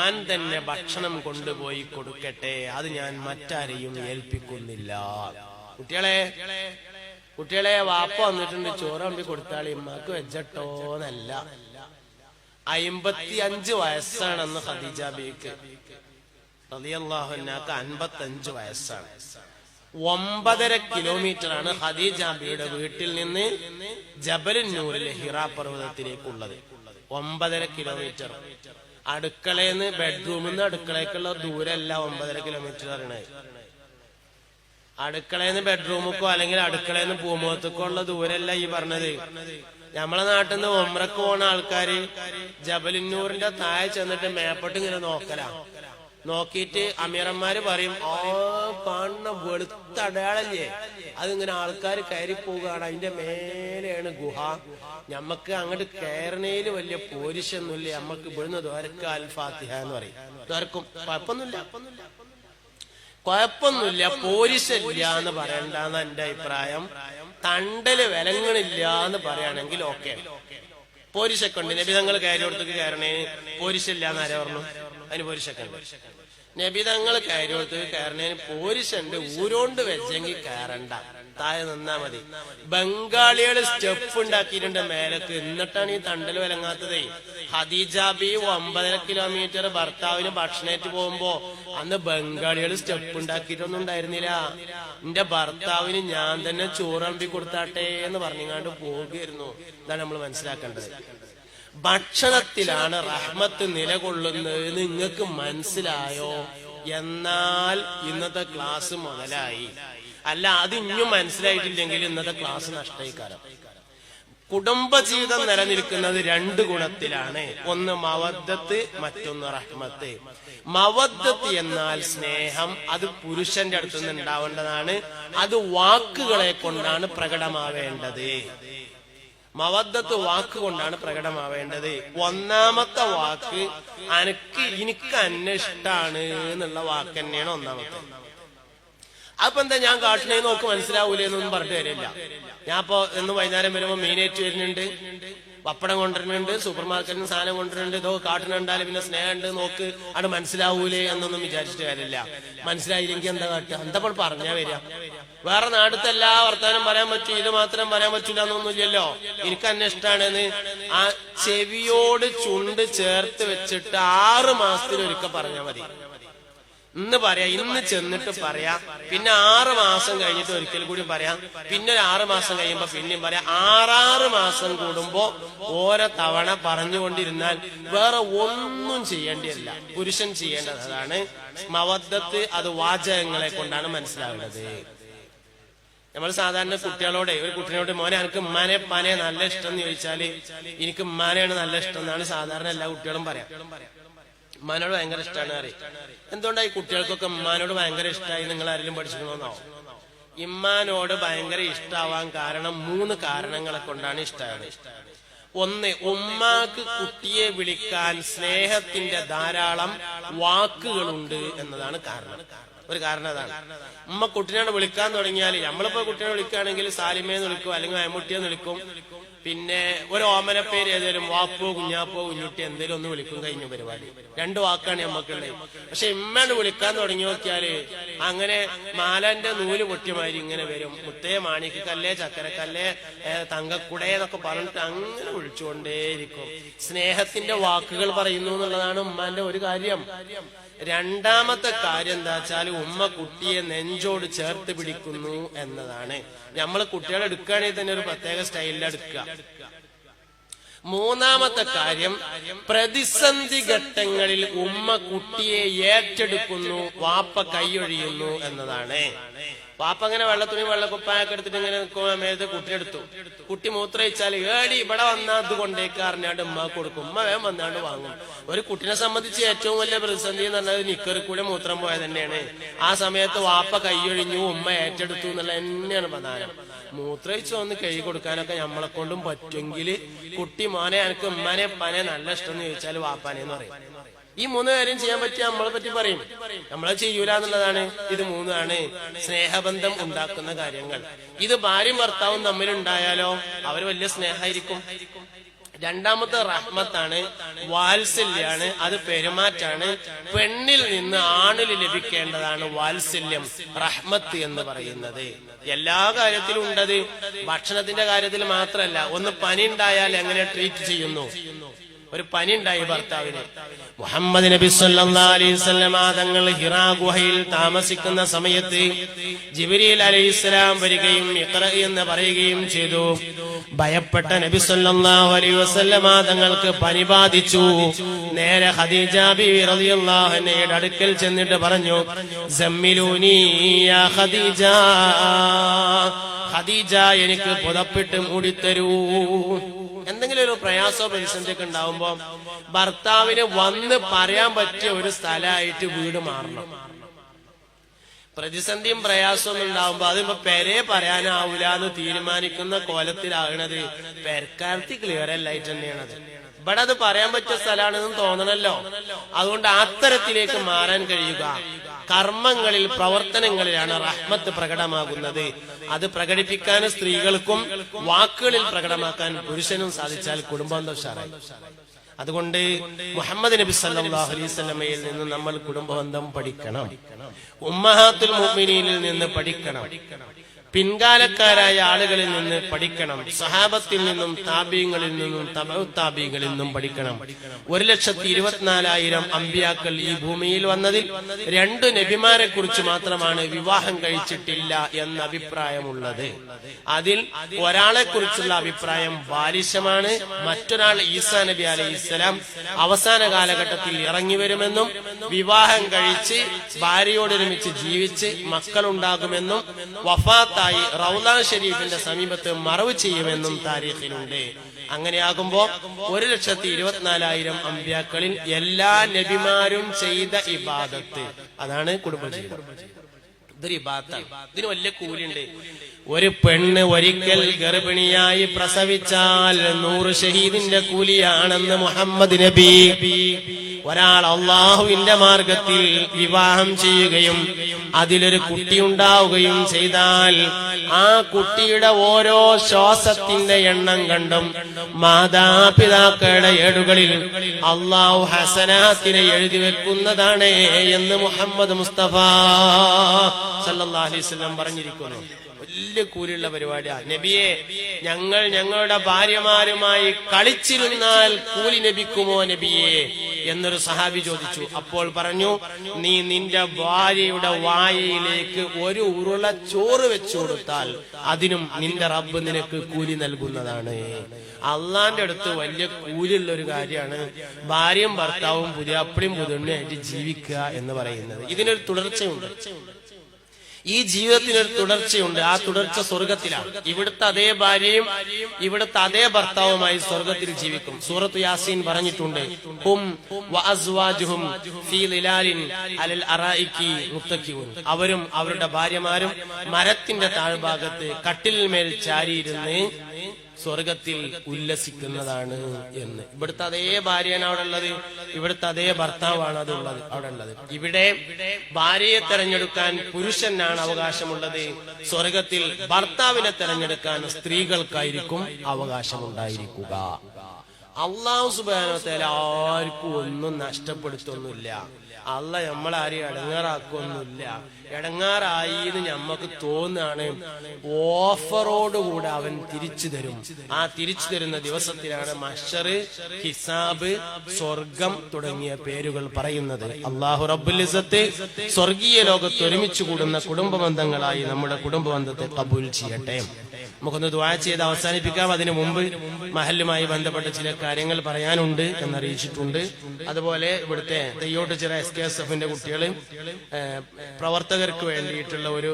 ഞാൻ തന്നെ ഭക്ഷണം കൊണ്ടുപോയി കൊടുക്കട്ടെ. അത് ഞാൻ മറ്റാരെയും ഏൽപ്പിക്കുന്നില്ല. കുട്ടികളെ കുട്ടികളെ വാപ്പ വന്നിട്ടുണ്ട്. ചോറ് അമ്പി കൊടുത്താളി. ഇമ്മക്ക് വെച്ചട്ടോന്നല്ല. അയിമ്പത്തി അഞ്ച് വയസ്സാണെന്ന് ഖദീജ ബീക്ക്. റതിയല്ലാഹുനാക്ക് അൻപത്തി അഞ്ച് വയസ്സാണ്. ഒമ്പതര കിലോമീറ്റർ ആണ് ഹദീജാബിയുടെ വീട്ടിൽ നിന്ന് ജബലുന്നൂരിലെ ഹിറ പർവതത്തിലേക്കുള്ളത്. ഒമ്പതര കിലോമീറ്റർ. അടുക്കളയെന്ന് ബെഡ്റൂമിൽ നിന്ന് അടുക്കളയ്ക്കുള്ള ദൂരമല്ല ഒമ്പതര കിലോമീറ്റർ പറയണത്. അടുക്കളയെന്ന് ബെഡ്റൂമുക്കോ അല്ലെങ്കിൽ അടുക്കളയെന്ന് പൂമുഖത്തുക്കോ ഉള്ള ദൂരമല്ല ഈ പറഞ്ഞത്. നമ്മളെ നാട്ടിൽ നിന്ന് ഒമ്രക്ക് പോണ ആൾക്കാര് ജബലിന്നൂറിന്റെ താഴെ ചെന്നിട്ട് മേപ്പോട്ട് ഇങ്ങനെ നോക്കല. നോക്കിയിട്ട് അമീറന്മാര് പറയും ഓ കാണുന്ന വെളുത്ത അടയാളല്ലേ? അതിങ്ങനെ ആൾക്കാർ കയറി പോവുകയാണ്. അതിന്റെ മേലെയാണ് ഗുഹ. ഞമ്മക്ക് അങ്ങോട്ട് കയറണേൽ വലിയ പോരിശൊന്നുമില്ല നമ്മക്ക് ഇവിടുന്ന് ദ്വാരക്ക അൽഫാത്തിഹ എന്ന് പറയും. ദ്വാരക്കും കുഴപ്പമൊന്നുമില്ല. കുഴപ്പമൊന്നുമില്ല. പോരിശല്ല എന്ന് പറയണ്ടെന്ന് എന്റെ അഭിപ്രായം. തണ്ടൽ വിലങ്ങളില്ല എന്ന് പറയുകയാണെങ്കിൽ ഓക്കെ. പോരിശക്കുണ്ട് നബി തങ്ങൾ കയറി കൊടുത്തേക്ക് കയറണേ. പോരിശല്ല എന്ന് ആരാ പറഞ്ഞു? അതിന് പോരിശൊക്കെ ഉണ്ട് നബി തങ്ങൾ കയറി കൊടുത്തേക്ക് കയറണേന് പോരിശണ്ട് ഊരോണ്ട് വെച്ചെങ്കിൽ കയറണ്ട. താഴെ നിന്നാ മതി. ബംഗാളികൾ സ്റ്റെപ്പ് ഉണ്ടാക്കിയിട്ടുണ്ട് മേലക്ക്. എന്നിട്ടാണ് ഈ തണ്ടൽ വിലങ്ങാത്തതേ. ഹദീജാബി ഒമ്പതര കിലോമീറ്റർ ഭർത്താവിന് ഭക്ഷണേറ്റ് പോകുമ്പോ അന്ന് ബംഗാളികൾ സ്റ്റെപ്പ് ഉണ്ടാക്കിയിട്ടൊന്നും ഉണ്ടായിരുന്നില്ല. എന്റെ ഭർത്താവിന് ഞാൻ തന്നെ ചോറമ്പി കൊടുത്താട്ടെ എന്ന് പറഞ്ഞുകൊണ്ട് പോകുകയായിരുന്നു. ഇതാണ് നമ്മൾ മനസ്സിലാക്കേണ്ടത്. ഭക്ഷണത്തിലാണ് റഹ്മത്ത് നിലകൊള്ളുന്നത്. നിങ്ങൾക്ക് മനസ്സിലായോ? എന്നാൽ ഇന്നത്തെ ക്ലാസ് മുതലായി. അല്ല അത് ഇനിയും മനസ്സിലായിട്ടില്ലെങ്കിൽ ഇന്നത്തെ ക്ലാസ് നഷ്ടയിക്കാരം കുടുംബജീവിതം നിലനിൽക്കുന്നത് രണ്ട് ഗുണത്തിലാണ്. ഒന്ന് മവദ്ദത്ത് മറ്റൊന്ന് റഹ്മത്ത്. മവദ്ദത്ത് എന്നാൽ സ്നേഹം അത് പുരുഷന്റെ അടുത്തുനിന്ന് ഉണ്ടാവേണ്ടതാണ്. അത് വാക്കുകളെ കൊണ്ടാണ് പ്രകടമാവേണ്ടത്. മവദ്ദത്ത് വാക്കുകൊണ്ടാണ് പ്രകടമാവേണ്ടത്. ഒന്നാമത്തെ വാക്ക് അനക്ക് എനിക്ക് അന്നെ ഇഷ്ടാണ് എന്നുള്ള വാക്ക് തന്നെയാണ് ഒന്നാമത്തെ. അപ്പൊ എന്താ ഞാൻ കാട്ടണേ നോക്ക് മനസ്സിലാവൂലേ എന്നൊന്നും തരില്ല വരില്ല ഞാൻ ഇപ്പൊ ഇന്ന് വൈകുന്നേരം വരുമ്പോ മീനേറ്റ് വരുന്നുണ്ട്. പപ്പടം കൊണ്ടുവരുന്നുണ്ട് സൂപ്പർ മാർക്കറ്റിൽ നിന്ന് സാധനം കൊണ്ടുവരുന്നുണ്ട് ഇതോ കാട്ടിനുണ്ടാലും പിന്നെ സ്നേഹമുണ്ട് നോക്ക് അവിടെ മനസ്സിലാവൂലേ എന്നൊന്നും വിചാരിച്ചിട്ട് കാര്യമില്ല. മനസ്സിലായില്ലെങ്കിൽ എന്താ കാട്ടുക? എന്താ പറഞ്ഞാ വരിക? വേറെ നാട്ടിലത്തെ എല്ലാ വർത്താനം പറയാൻ പറ്റും ഇത് മാത്രം പറയാൻ പറ്റൂല എന്നൊന്നുമില്ലല്ലോ. എനിക്ക് ഇഷ്ടമാണെന്ന് ആ ചെവിയോട് ചുണ്ട് ചേർത്ത് വെച്ചിട്ട് ആറ് മാസത്തിൽ ഒരിക്കൽ പറഞ്ഞാൽ മതി. ഇന്ന് പറയാ ഇന്ന് ചെന്നിട്ട് പറയാ. പിന്നെ ആറ് മാസം കഴിഞ്ഞിട്ട് ഒരിക്കൽ കൂടി പറയാ. പിന്നെ ഒരു ആറ് മാസം കഴിയുമ്പോ പിന്നെയും പറയാം. ആറാറ് മാസം കൂടുമ്പോ ഓരോ തവണ പറഞ്ഞുകൊണ്ടിരുന്നാൽ വേറെ ഒന്നും ചെയ്യേണ്ടിയല്ല. പുരുഷൻ ചെയ്യേണ്ടത് അതാണ്. മവദ്ദത്ത് അത് വാചകങ്ങളെ കൊണ്ടാണ് മനസ്സിലാവുന്നത്. നമ്മൾ സാധാരണ കുട്ടികളോടെ ഒരു കുട്ടിനോട് മോനെ എനിക്ക് ഉമ്മാനെ പാനെ നല്ല ഇഷ്ടം എന്ന് ചോദിച്ചാൽ എനിക്ക് ഉമ്മാനെയാണ് നല്ല ഇഷ്ടം എന്നാണ് സാധാരണ എല്ലാ കുട്ടികളും പറയാം. ഉമ്മാനോട് ഭയങ്കര ഇഷ്ടമാണ് അറിയാം എന്തുകൊണ്ടാണ് ഈ കുട്ടികൾക്കൊക്കെ ഉമ്മാനോട് ഭയങ്കര ഇഷ്ടമായി നിങ്ങൾ ആരെങ്കിലും പഠിച്ചിരുന്നോന്നാവും ഇമ്മാനോട് ഭയങ്കര ഇഷ്ടാവാൻ കാരണം മൂന്ന് കാരണങ്ങളെ കൊണ്ടാണ് ഇഷ്ടമായത് ഒന്ന് ഉമ്മാക്ക് കുട്ടിയെ വിളിക്കാൻ സ്നേഹത്തിന്റെ ധാരാളം വാക്കുകളുണ്ട് എന്നതാണ് കാരണം. ഒരു കാരണം അതാണ്. ഉമ്മ കുട്ടിനാണ് വിളിക്കാൻ തുടങ്ങിയാൽ നമ്മളിപ്പോ കുട്ടിനെ വിളിക്കുകയാണെങ്കിൽ സാലിമേന്ന് വിളിക്കും അല്ലെങ്കിൽ അയമുട്ടിയെന്ന് വിളിക്കും. പിന്നെ ഒരു ഓമനപ്പേര് പേര് ഏതെങ്കിലും വാപ്പോ കുഞ്ഞാപ്പോ കുഞ്ഞുട്ടി എന്തെങ്കിലും ഒന്ന് വിളിക്കും കഴിഞ്ഞ പരിപാടി. രണ്ട് വാക്കാണ് നമ്മക്കുള്ളത്. പക്ഷെ ഇമ്മയാണ് വിളിക്കാൻ തുടങ്ങി നോക്കിയാൽ അങ്ങനെ മാലന്റെ നൂൽ പൊട്ടിമാരി ഇങ്ങനെ വരും. മുത്തേ മാണിക്കല്ലേ ചക്കരക്കല്ലേ തങ്കക്കുടേ എന്നൊക്കെ പറഞ്ഞിട്ട് അങ്ങനെ വിളിച്ചുകൊണ്ടേയിരിക്കും. സ്നേഹത്തിന്റെ വാക്കുകൾ പറയുന്നു എന്നുള്ളതാണ് ഉമ്മാന്റെ ഒരു കാര്യം. രണ്ടാമത്തെ കാര്യം എന്താ വെച്ചാൽ ഉമ്മ കുട്ടിയെ നെഞ്ചോട് ചേർത്ത് പിടിക്കുന്നു എന്നതാണ്. നമ്മൾ കുട്ടികളെ എടുക്കുകയാണെങ്കിൽ തന്നെ ഒരു പ്രത്യേക സ്റ്റൈലിൽ എടുക്കുക. മൂന്നാമത്തെ കാര്യം പ്രതിസന്ധി ഘട്ടങ്ങളിൽ ഉമ്മ കുട്ടിയെ ഏറ്റെടുക്കുന്നു വാപ്പ കൈയൊഴിയുന്നു എന്നതാണ്. വാപ്പ അങ്ങനെ വെള്ളത്തുണി വെള്ളക്കുപ്പായൊക്കെ എടുത്തിട്ട് ഇങ്ങനെ നിൽക്കുമ്പോൾ കുട്ടി എടുത്തു. കുട്ടി മൂത്രയിച്ചാൽ ഏടി ഇവിടെ വന്നാ അത് കൊണ്ടേക്ക് അറിഞ്ഞാണ്ട് ഉമ്മ കൊടുക്കും. ഉമ്മ വേഗം വന്നാണ്ട് വാങ്ങും. ഒരു കുട്ടിനെ സംബന്ധിച്ച് ഏറ്റവും വലിയ പ്രതിസന്ധി എന്ന് പറഞ്ഞാൽ നിക്കറി കൂടെ മൂത്രം പോയത് തന്നെയാണ്. ആ സമയത്ത് വാപ്പ കൈയൊഴിഞ്ഞു ഉമ്മ ഏറ്റെടുത്തു എന്നുള്ള തന്നെയാണ് പ്രധാനം. മൂത്രയിച്ച് വന്ന് കഴുകി കൊടുക്കാനൊക്കെ നമ്മളെ കൊണ്ടും പറ്റുമെങ്കിൽ കുട്ടി മോനെ എനിക്ക് ഉമ്മാനെ പനെ നല്ല ഇഷ്ടം എന്ന് ചോദിച്ചാൽ വാപ്പാനെ എന്ന് പറയും. ഈ മൂന്ന് കാര്യം ചെയ്യാൻ പറ്റിയ നമ്മളെ പറ്റി പറയും. നമ്മളെ ചെയ്യൂല എന്നുള്ളതാണ്. ഇത് മൂന്നാണ്. സ്നേഹബന്ധം ഉണ്ടാക്കുന്ന കാര്യങ്ങൾ. ഇത് ഭാര്യയും ഭർത്താവും തമ്മിലുണ്ടായാലോ അവർ വലിയ സ്നേഹമായിരിക്കും. രണ്ടാമത്തെ റഹ്മത്താണ്. വാത്സല്യാണ്. അത് പെരുമാറ്റാണ്. പെണ്ണിൽ നിന്ന് ആണിൽ ലഭിക്കേണ്ടതാണ് വാത്സല്യം റഹ്മത്ത് എന്ന് പറയുന്നത്. എല്ലാ കാര്യത്തിലും ഉണ്ടത്. ഭക്ഷണത്തിന്റെ കാര്യത്തിൽ മാത്രമല്ല ഒന്ന് പനി ഉണ്ടായാൽ എങ്ങനെ ട്രീറ്റ് ചെയ്യുന്നു? ഒരു പനി ഉണ്ടായി ഭർത്താവിന്. മുഹമ്മദ് നബി തങ്ങൾ ഹിറാ ഗുഹയിൽ താമസിക്കുന്ന സമയത്ത് ജിബ്രീൽ അലൈഹിസ്സലാം വരികയും ഇത്ര എന്ന് പറയുകയും ചെയ്തു. ഭയപ്പെട്ട നബി സല്ലല്ലാഹു അലൈഹി വസല്ലമ തങ്ങൾക്ക് പനി ബാധിച്ചു. നേരെ ഖദീജ ബിബി അൻഹയുടെ അടുക്കൽ ചെന്നിട്ട് പറഞ്ഞു സമ്മിലൂനി യാ ഖദീജ ഖദീജ എനിക്ക് പുതപ്പിട്ട് മൂടിത്തരൂ. എന്തെങ്കിലും ഒരു പ്രയാസോ പ്രതിസന്ധിയൊക്കെ ഉണ്ടാവുമ്പോ ഭർത്താവിന് വന്ന് പറയാൻ പറ്റിയ ഒരു സ്ഥലമായിട്ട് വീട് മാറണം. പ്രതിസന്ധിയും പ്രയാസവും ഉണ്ടാവുമ്പോ അതിപ്പോ പെരെ പറയാനാവൂല എന്ന് തീരുമാനിക്കുന്ന കോലത്തിലാകണത് പെരക്കാർത്തി ക്ലിയർ അല്ലായിട്ട് തന്നെയാണത് ഇവിടെ അത്. പറയാൻ പറ്റിയ സ്ഥലമാണെന്ന് തോന്നണല്ലോ. അതുകൊണ്ട് അത്തരത്തിലേക്ക് മാറാൻ കഴിയുക. കർമ്മങ്ങളിൽ പ്രവർത്തനങ്ങളിലാണ് റഹ്മത്ത് പ്രകടമാകുന്നത്. അത് പ്രകടിപ്പിക്കാൻ സ്ത്രീകൾക്കും വാക്കുകളിൽ പ്രകടമാക്കാൻ പുരുഷനും സാധിച്ചാൽ കുടുംബാന്തോഷാറായി അതുകൊണ്ട് മുഹമ്മദ് നബി സല്ലല്ലാഹു അലൈഹി വസല്ലമയിൽ നിന്ന് നമ്മൾ കുടുംബബന്ധം പഠിക്കണം. ഉമ്മഹാത്തുൽ മുഅ്മിനീനിൽ നിന്ന് പഠിക്കണം. പിൻകാലക്കാരായ ആളുകളിൽ നിന്ന് പഠിക്കണം. സഹാബത്തിൽ നിന്നും താബീങ്ങളിൽ നിന്നും തബഉ താബീങ്ങളിൽ നിന്നും പഠിക്കണം. ഒരു ലക്ഷത്തി ഇരുപത്തിനാലായിരം അമ്പിയാക്കൾ ഈ ഭൂമിയിൽ വന്നതിൽ രണ്ട് നബിമാരെ കുറിച്ച് മാത്രമാണ് വിവാഹം കഴിച്ചിട്ടില്ല എന്ന അഭിപ്രായമുള്ളത്. അതിൽ ഒരാളെ കുറിച്ചുള്ള അഭിപ്രായം ബാലിശമാണ്. മറ്റൊരാൾ ഈസാ നബി അലൈഹി ഇസ്ലാം അവസാന കാലഘട്ടത്തിൽ ഇറങ്ങി വരുമെന്നും വിവാഹം കഴിച്ച് ഭാര്യയോടൊരുമിച്ച് ജീവിച്ച് മക്കളുണ്ടാകുമെന്നും വഫാത്തായി റൗലാ ഷെരീഫിന്റെ സമീപത്ത് മറവ് ചെയ്യുമെന്നും താരീഖിലുണ്ട്. അങ്ങനെയാകുമ്പോ ഒരു ലക്ഷത്തി ഇരുപത്തിനാലായിരം അമ്പ്യാക്കളിൽ എല്ലാ നബിമാരും ചെയ്ത ഇബാദത്ത്. അതാണ് കുടുംബജീവിതം. ഇതൊരു ഇതിന് വലിയ കൂലിയുണ്ട്. ഒരു പെണ്ണ് ഒരിക്കൽ ഗർഭിണിയായി പ്രസവിച്ചാൽ നൂറ് ഷഹീദിന്റെ കൂലിയാണെന്ന് മുഹമ്മദ് നബി. ഒരാൾ അള്ളാഹുവിന്റെ മാർഗത്തിൽ വിവാഹം ചെയ്യുകയും അതിലൊരു കുട്ടി ഉണ്ടാവുകയും ചെയ്താൽ ആ കുട്ടിയുടെ ഓരോ ശ്വാസത്തിന്റെ എണ്ണം കണ്ടും മാതാപിതാക്കളുടെ ഏടുകളിൽ അള്ളാഹു ഹസനാത്തിനെ എഴുതി വെക്കുന്നതാണ് എന്ന് മുഹമ്മദ് മുസ്തഫ വസല്ലം പറഞ്ഞിരിക്കുന്നു. വലിയ കൂലിയുള്ള പരിപാടിയാണ് നബിയെ ഞങ്ങൾ ഞങ്ങളുടെ ഭാര്യമാരുമായി കളിച്ചിരുന്നാൽ കൂലി ലഭിക്കുമോ നബിയെ? എന്നൊരു സഹാബി ചോദിച്ചു. അപ്പോൾ പറഞ്ഞു നീ നിന്റെ ഭാര്യയുടെ വായയിലേക്ക് ഒരു ഉരുള ചോറ് വെച്ചു കൊടുത്താൽ അതിനും നിന്റെ റബ്ബ് നിനക്ക് കൂലി നൽകുന്നതാണ്. അള്ളാന്റെ അടുത്ത് വലിയ കൂലിയുള്ള ഒരു കാര്യമാണ് ഭാര്യയും ഭർത്താവും പുതിയ അപ്പടിയും പുതുണ്ണയായിട്ട് ജീവിക്കുക എന്ന് പറയുന്നത്. ഇതിനൊരു തുടർച്ചയുണ്ട്. ഈ ജീവിതത്തിനൊരു തുടർച്ചയുണ്ട്. ആ തുടർച്ച സ്വർഗത്തിലാണ്. ഇവിടുത്തെ അതേ ഭാര്യയും ഇവിടുത്തെ അതേ ഭർത്താവുമായി സ്വർഗത്തിൽ ജീവിക്കും. സൂറത്ത് യാസീൻ പറഞ്ഞിട്ടുണ്ട്. ഹും ഫീ ലിലാലിൻ അലൽ അവരും അവരുടെ ഭാര്യമാരും മരത്തിന്റെ താഴ്ഭാഗത്ത് കട്ടിലിന്മേൽ ചാരിയിരുന്ന് സ്വർഗത്തിൽ ഉല്ലസിക്കുന്നതാണ് എന്ന്. ഇവിടുത്തെ അതേ ഭാര്യയാണ് അവിടെ ഉള്ളത്. ഇവിടുത്തെ അതേ ഭർത്താവാണ് അത് ഉള്ളത് അവിടെ ഉള്ളത്. ഇവിടെ ഭാര്യയെ തെരഞ്ഞെടുക്കാൻ പുരുഷനാണ് അവകാശമുള്ളത്. സ്വർഗത്തിൽ ഭർത്താവിനെ തെരഞ്ഞെടുക്കാൻ സ്ത്രീകൾക്കായിരിക്കും അവകാശമുണ്ടായിരിക്കുക. അള്ളാഹു സുബാനത്തേല ആർക്കും ഒന്നും നഷ്ടപ്പെടുത്തൊന്നുമില്ല. അല്ല നമ്മളാരെയും ഇടങ്ങാറാക്കൊന്നുമില്ല. ഇടങ്ങാറായി എന്ന് ഞമ്മക്ക് തോന്നാണ് ഓഫറോടുകൂടെ അവൻ തിരിച്ചു തരും. ആ തിരിച്ചു തരുന്ന ദിവസത്തിലാണ് മഷറ് ഹിസാബ് സ്വർഗം തുടങ്ങിയ പേരുകൾ പറയുന്നത്. അള്ളാഹു റബ്ബുലിസത്ത് സ്വർഗീയ ലോകത്ത് ഒരുമിച്ച് കൂടുന്ന കുടുംബ ബന്ധങ്ങളായി നമ്മുടെ കുടുംബ ബന്ധത്തെ കബൂൽ ചെയ്യട്ടെ. നമുക്കൊന്ന് ദ്വാ ചെയ്ത് അവസാനിപ്പിക്കാം. അതിനു മുമ്പ് മഹലുമായി ബന്ധപ്പെട്ട ചില കാര്യങ്ങൾ പറയാനുണ്ട് എന്നറിയിച്ചിട്ടുണ്ട്. അതുപോലെ ഇവിടുത്തെ തെയ്യോട്ട് ചില എസ് കെ എസ് എഫിന്റെ കുട്ടികൾ പ്രവർത്തകർക്ക് വേണ്ടിയിട്ടുള്ള ഒരു